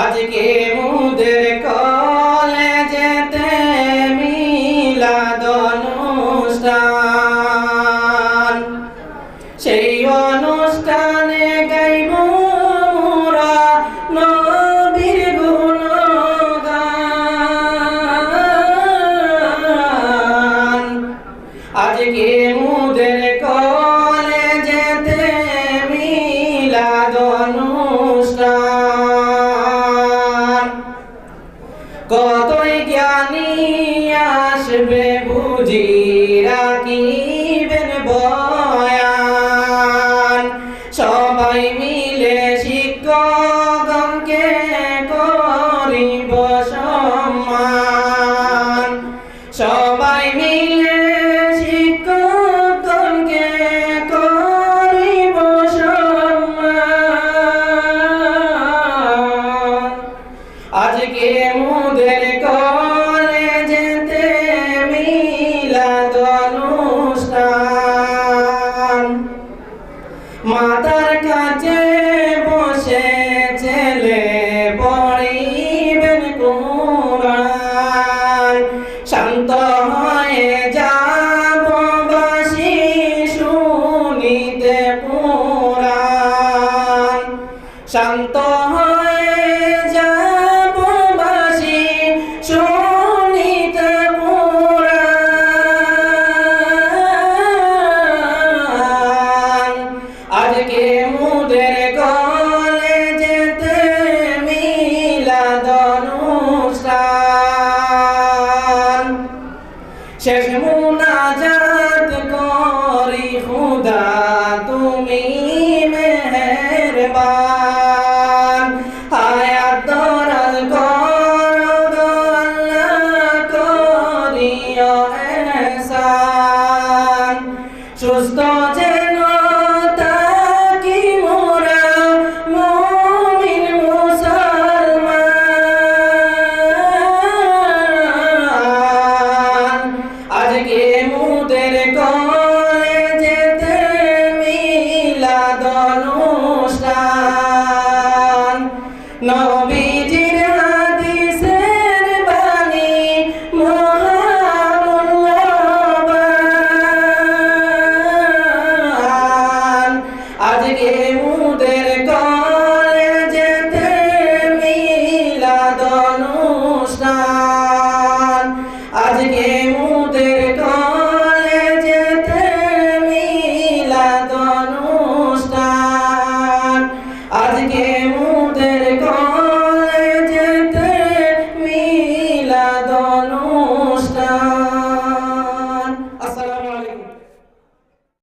আজকে মুদের কলে যেতে মিলাদ অনুষ্ঠান। সেই অনুষ্ঠানে গাইব মোরা নবীর গুণগান। আজকে মুদের কলে যেতে মিলাদ অনুষ্ঠান কতই জ্ঞানী আসবে বুঝি রাখি মাতার কাছে বসে ছেলে পড়িবেন কোরআন শান্ত হয়ে যাব বাসি শুনিতে পুরাণ শান্ত হয়ে শেষ মুনাজাত করি খুদা তুমি মেহেরবান। আয়াত দরাল কর আল্লাহ করিও এহসান। সুস্থ